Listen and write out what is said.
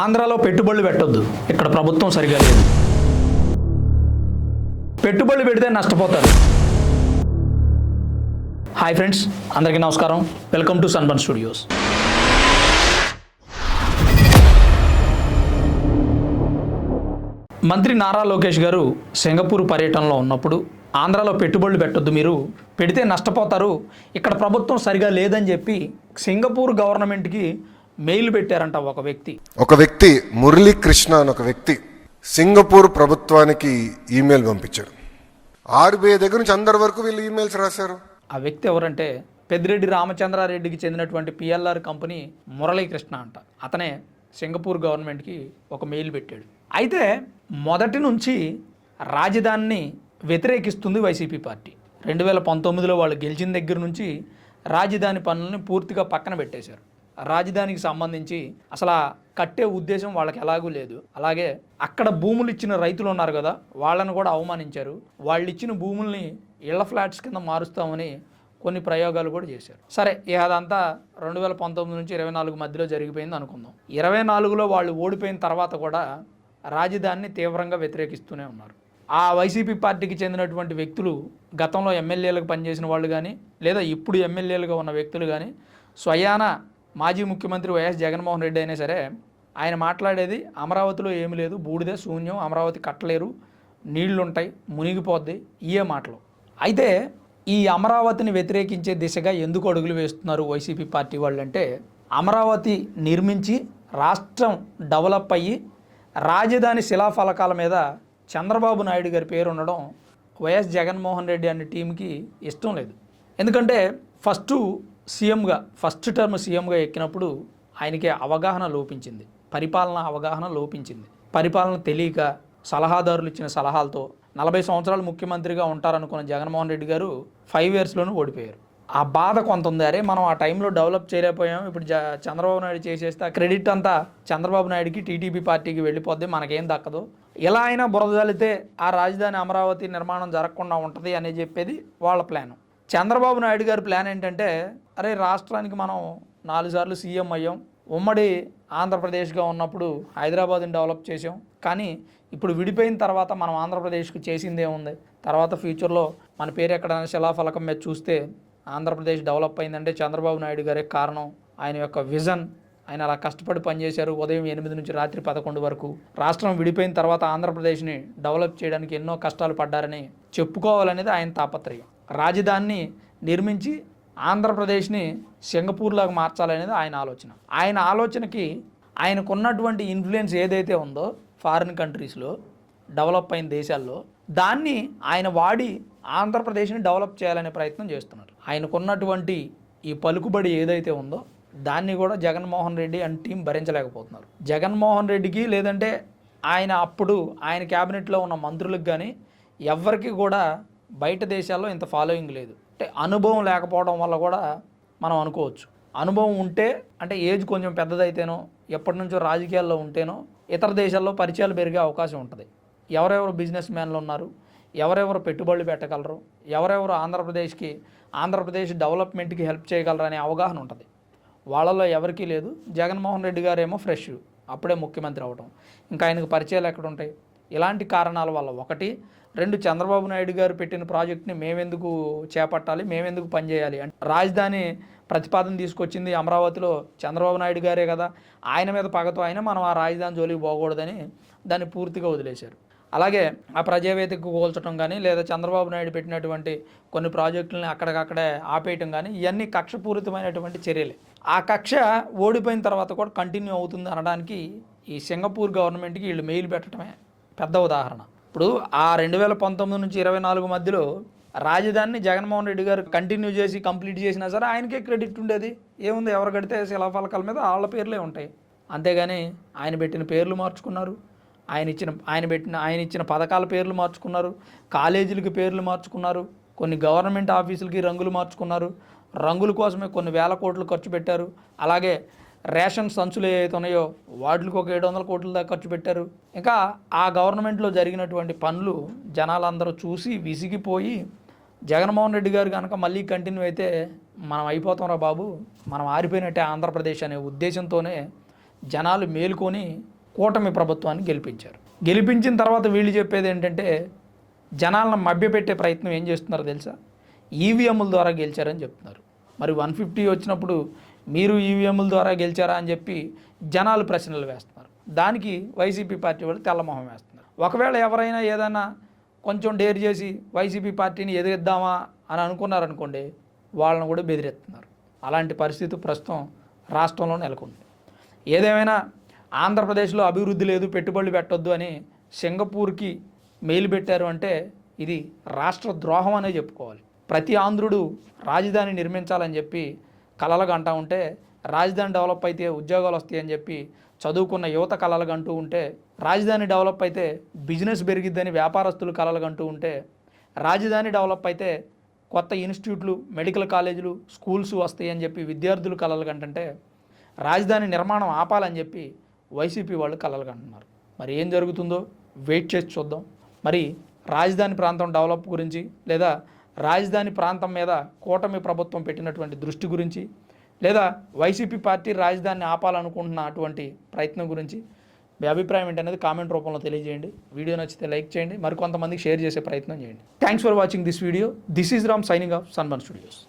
ఆంధ్రాలో పెట్టుబడులు పెట్టొద్దు. ఇక్కడ ప్రభుత్వం సరిగా లేదు. పెట్టుబడులు పెడితే నష్టపోతారు. హాయ్ ఫ్రెండ్స్ అందరికీ నమస్కారం. Welcome to Sunburn studios. మంత్రి నారా లోకేష్ గారు సింగపూర్ పర్యటనలో ఉన్నప్పుడు ఆంధ్రాలో పెట్టుబడులు పెట్టొద్దు మీరు పెడితే నష్టపోతారు ఇక్కడ ప్రభుత్వం సరిగా లేదని చెప్పి సింగపూర్ గవర్నమెంట్కి మెయిల్ పెట్టారంట ఒక వ్యక్తి. ఒక వ్యక్తి మురళీకృష్ణ అని ఒక వ్యక్తి సింగపూర్ ప్రభుత్వానికి ఈమెయిల్ పంపించారు ఆర్బీఐ దగ్గర నుంచి అందరి వరకు వీళ్ళు ఈమెయిల్స్ రాశారు. ఆ వ్యక్తి ఎవరంటే పెద్దిరెడ్డి రామచంద్రారెడ్డికి చెందినటువంటి పిఎల్ఆర్ కంపెనీ మురళీకృష్ణ అంట. అతనే సింగపూర్ గవర్నమెంట్కి ఒక మెయిల్ పెట్టాడు. అయితే మొదటి నుంచి రాజధానిని వ్యతిరేకిస్తుంది వైసీపీ పార్టీ. రెండు వేల పంతొమ్మిదిలో వాళ్ళు గెలిచిన దగ్గర నుంచి రాజధాని పనులని పూర్తిగా పక్కన పెట్టేశారు. రాజధానికి సంబంధించి అసలు కట్టే ఉద్దేశం వాళ్ళకి ఎలాగూ లేదు. అలాగే అక్కడ భూములు ఇచ్చిన రైతులు ఉన్నారు కదా వాళ్ళని కూడా అవమానించారు. వాళ్ళు ఇచ్చిన భూముల్ని ఇళ్ళ ఫ్లాట్స్ కింద మారుస్తామని కొన్ని ప్రయోగాలు కూడా చేశారు. సరే అదంతా రెండు వేల పంతొమ్మిది నుంచి ఇరవై నాలుగు మధ్యలో జరిగిపోయింది అనుకుందాం. ఇరవై నాలుగులో వాళ్ళు ఓడిపోయిన తర్వాత కూడా రాజధానిని తీవ్రంగా వ్యతిరేకిస్తూనే ఉన్నారు. ఆ వైసీపీ పార్టీకి చెందినటువంటి వ్యక్తులు గతంలో ఎమ్మెల్యేలకు పనిచేసిన వాళ్ళు కానీ లేదా ఇప్పుడు ఎమ్మెల్యేలుగా ఉన్న వ్యక్తులు కానీ స్వయాన మాజీ ముఖ్యమంత్రి వైఎస్ జగన్మోహన్ రెడ్డి అయినా సరే ఆయన మాట్లాడేది అమరావతిలో ఏమీ లేదు బూడిదే శూన్యం అమరావతి కట్టలేరు నీళ్ళుంటాయి మునిగిపోద్ది ఇయే మాటలు. అయితే ఈ అమరావతిని వ్యతిరేకించే దిశగా ఎందుకు అడుగులు వేస్తున్నారు వైసీపీ పార్టీ వాళ్ళు అంటే అమరావతి నిర్మించి రాష్ట్రం డెవలప్ అయ్యి రాజధాని శిలాఫలకాల మీద చంద్రబాబు నాయుడు గారి పేరు ఉండడం వైఎస్ జగన్మోహన్ రెడ్డి అనే టీంకి ఇష్టం లేదు. ఎందుకంటే ఫస్ట్ సీఎంగా ఫస్ట్ టర్మ్ సీఎంగా ఎక్కినప్పుడు ఆయనకి అవగాహన లోపించింది. పరిపాలన అవగాహన లోపించింది. పరిపాలన తెలియక సలహాదారులు ఇచ్చిన సలహాలతో నలభై సంవత్సరాలు ముఖ్యమంత్రిగా ఉంటారనుకున్న జగన్మోహన్ రెడ్డి గారు ఫైవ్ ఇయర్స్లోనూ ఓడిపోయారు. ఆ బాధ కొంత ఉంది. అరే మనం ఆ టైంలో డెవలప్ చేయలేకపోయాం. ఇప్పుడు జ చంద్రబాబు నాయుడు చేసేస్తే ఆ క్రెడిట్ అంతా చంద్రబాబు నాయుడుకి టీడీపీ పార్టీకి వెళ్ళిపోద్ది. మనకేం దక్కదు. ఎలా అయినా బురదలితే ఆ రాజధాని అమరావతి నిర్మాణం జరగకుండా ఉంటుంది అని చెప్పేది వాళ్ళ ప్లాన్ చంద్రబాబు నాయుడు గారి ప్లాన్ ఏంటంటే అరే రాష్ట్రానికి మనం నాలుగు సార్లు సీఎం అయ్యాం. ఉమ్మడి ఆంధ్రప్రదేశ్గా ఉన్నప్పుడు హైదరాబాద్ని డెవలప్ చేసాం కానీ ఇప్పుడు విడిపోయిన తర్వాత మనం ఆంధ్రప్రదేశ్కి చేసిందే ఉంది. తర్వాత ఫ్యూచర్లో మన పేరు ఎక్కడైనా శిలాఫలకం మీద చూస్తే ఆంధ్రప్రదేశ్ డెవలప్ అయిందంటే చంద్రబాబు నాయుడు గారే కారణం. ఆయన యొక్క విజన్ ఆయన అలా కష్టపడి పనిచేశారు ఉదయం ఎనిమిది నుంచి రాత్రి పదకొండు వరకు. రాష్ట్రం విడిపోయిన తర్వాత ఆంధ్రప్రదేశ్ని డెవలప్ చేయడానికి ఎన్నో కష్టాలు పడ్డారని చెప్పుకోవాలనేది ఆయన తాపత్రయం. రాజధానిని నిర్మించి ఆంధ్రప్రదేశ్ని సింగపూర్లాగా మార్చాలనేది ఆయన ఆలోచన. ఆయన ఆలోచనకి ఆయనకున్నటువంటి ఇన్ఫ్లుయెన్స్ ఏదైతే ఉందో ఫారిన్ కంట్రీస్లో డెవలప్ అయిన దేశాల్లో దాన్ని ఆయన వాడి ఆంధ్రప్రదేశ్ని డెవలప్ చేయాలనే ప్రయత్నం చేస్తున్నారు. ఆయనకున్నటువంటి ఈ పలుకుబడి ఏదైతే ఉందో దాన్ని కూడా జగన్మోహన్ రెడ్డి అండ్ టీం భరించలేకపోతున్నారు. జగన్మోహన్ రెడ్డికి లేదంటే ఆయన అప్పుడు ఆయన క్యాబినెట్లో ఉన్న మంత్రులకు కానీ ఎవ్వరికి కూడా బయట దేశాల్లో ఇంత ఫాలోయింగ్ లేదు. అంటే అనుభవం లేకపోవడం వల్ల కూడా మనం అనుకోవచ్చు. అనుభవం ఉంటే అంటే ఏజ్ కొంచెం పెద్దదైతేనో ఎప్పటి నుంచో రాజకీయాల్లో ఉంటేనో ఇతర దేశాల్లో పరిచయాలు పెరిగే అవకాశం ఉంటుంది. ఎవరెవరు బిజినెస్ మ్యాన్లు ఉన్నారు ఎవరెవరు పెట్టుబడులు పెట్టగలరు ఎవరెవరు ఆంధ్రప్రదేశ్కి ఆంధ్రప్రదేశ్ డెవలప్మెంట్కి హెల్ప్ చేయగలరు అనే అవగాహన ఉంటుంది. వాళ్ళలో ఎవరికీ లేదు. జగన్మోహన్ రెడ్డి గారేమో ఫ్రెష్ అప్పుడే ముఖ్యమంత్రి అవడం ఇంకా ఆయనకు పరిచయాలు ఎక్కడ ఉంటాయి ఇలాంటి కారణాల వల్ల ఒకటి రెండు చంద్రబాబు నాయుడు గారు పెట్టిన ప్రాజెక్ట్ని మేమెందుకు చేపట్టాలి మేమెందుకు పనిచేయాలి అంటే రాజధాని ప్రతిపాదన తీసుకొచ్చింది అమరావతిలో చంద్రబాబు నాయుడు గారే కదా. ఆయన మీద పగతో ఆయన మనం ఆ రాజధాని జోలికి పోకూడదని దాన్ని పూర్తిగా వదిలేశారు. అలాగే ఆ ప్రజావేదికకు కోల్చడం కానీ లేదా చంద్రబాబు నాయుడు పెట్టినటువంటి కొన్ని ప్రాజెక్టులని అక్కడికక్కడే ఆపేయటం కానీ ఇవన్నీ కక్షపూరితమైనటువంటి చర్యలే. ఆ కక్ష ఓడిపోయిన తర్వాత కూడా కంటిన్యూ అవుతుంది అనడానికి ఈ సింగపూర్ గవర్నమెంట్కి వీళ్ళు మెయిల్ పెట్టడమే పెద్ద ఉదాహరణ. ఇప్పుడు ఆ రెండు వేల పంతొమ్మిది నుంచి ఇరవై నాలుగు మధ్యలో రాజధానిని జగన్మోహన్ రెడ్డి గారు కంటిన్యూ చేసి కంప్లీట్ చేసినా సరే ఆయనకే క్రెడిట్ ఉండేది. ఏముంది? ఎవరు కడితే శిలాఫలకాల మీద వాళ్ళ పేర్లే ఉంటాయి. అంతేగాని ఆయన పెట్టిన పేర్లు మార్చుకున్నారు. ఆయన ఇచ్చిన ఆయన పెట్టిన ఆయన ఇచ్చిన పథకాల పేర్లు మార్చుకున్నారు. కాలేజీలకి పేర్లు మార్చుకున్నారు. కొన్ని గవర్నమెంట్ ఆఫీసులకి రంగులు మార్చుకున్నారు. రంగుల కోసమే కొన్ని వేల కోట్లు ఖర్చు పెట్టారు. అలాగే రేషన్ సంచులు ఏవైతే ఉన్నాయో వాటికి ఒక ఏడు వందల కోట్ల దాకా ఖర్చు పెట్టారు. ఇంకా ఆ గవర్నమెంట్లో జరిగినటువంటి పనులు జనాలందరూ చూసి విసిగిపోయి జగన్మోహన్ రెడ్డి గారు కనుక మళ్ళీ కంటిన్యూ అయితే మనం అయిపోతాం రా బాబు మనం ఆరిపోయినట్టే ఆంధ్రప్రదేశ్ అనే ఉద్దేశంతోనే జనాలు మేలుకొని కూటమి ప్రభుత్వాన్ని గెలిపించారు. గెలిపించిన తర్వాత వీళ్ళు చెప్పేది ఏంటంటే జనాలను మభ్యపెట్టే ప్రయత్నం ఏం చేస్తున్నారో తెలుసా? ఈవీఎంల ద్వారా గెలిచారని చెప్తున్నారు. మరి వన్ ఫిఫ్టీ వచ్చినప్పుడు మీరు ఈవీఎంల ద్వారా గెలిచారా అని చెప్పి జనాలు ప్రశ్నలు వేస్తున్నారు. దానికి వైసీపీ పార్టీ వాళ్ళు తెల్లమొహం వేస్తున్నారు. ఒకవేళ ఎవరైనా ఏదైనా కొంచెం డేర్ చేసి వైసీపీ పార్టీని ఎదిరిద్దామా అని అనుకున్నారనుకోండి వాళ్ళని కూడా బెదిరిస్తున్నారు. అలాంటి పరిస్థితి ప్రస్తుతం రాష్ట్రంలో నెలకొంది. ఏదేమైనా ఆంధ్రప్రదేశ్లో అభివృద్ధి లేదు పెట్టుబడులు పెట్టొద్దు అని సింగపూర్కి మెయిల్ పెట్టారు అంటే ఇది రాష్ట్ర ద్రోహం అనే చెప్పుకోవాలి. ప్రతి ఆంధ్రుడు రాజధాని నిర్మించాలని చెప్పి కలలుగా అంటూ ఉంటే రాజధాని డెవలప్ అయితే ఉద్యోగాలు వస్తాయని చెప్పి చదువుకున్న యువత కలలుగా అంటూ ఉంటే రాజధాని డెవలప్ అయితే బిజినెస్ పెరిగిద్దని వ్యాపారస్తులు కలలుగా అంటూ ఉంటే రాజధాని డెవలప్ అయితే కొత్త ఇన్స్టిట్యూట్లు మెడికల్ కాలేజీలు స్కూల్స్ వస్తాయని చెప్పి విద్యార్థులు కలలు కంటే రాజధాని నిర్మాణం ఆపాలని చెప్పి వైసీపీ వాళ్ళు కలలు కంటున్నారు మరి ఏం జరుగుతుందో వెయిట్ చేసి చూద్దాం. మరి రాజధాని ప్రాంతం డెవలప్ గురించి లేదా రాజధాని ప్రాంతం మీద కూటమి ప్రభుత్వం పెట్టినటువంటి దృష్టి గురించి లేదా వైసీపీ పార్టీ రాజధానిని ఆపాలనుకుంటున్న అటువంటి ప్రయత్నం గురించి మీ అభిప్రాయం ఏంటనేది కామెంట్ రూపంలో తెలియజేయండి. వీడియో నచ్చితే లైక్ చేయండి. మరి కొంతమందికి షేర్ చేసే ప్రయత్నం చేయండి. Thanks for watching this video this is Ram signing off Sunman studios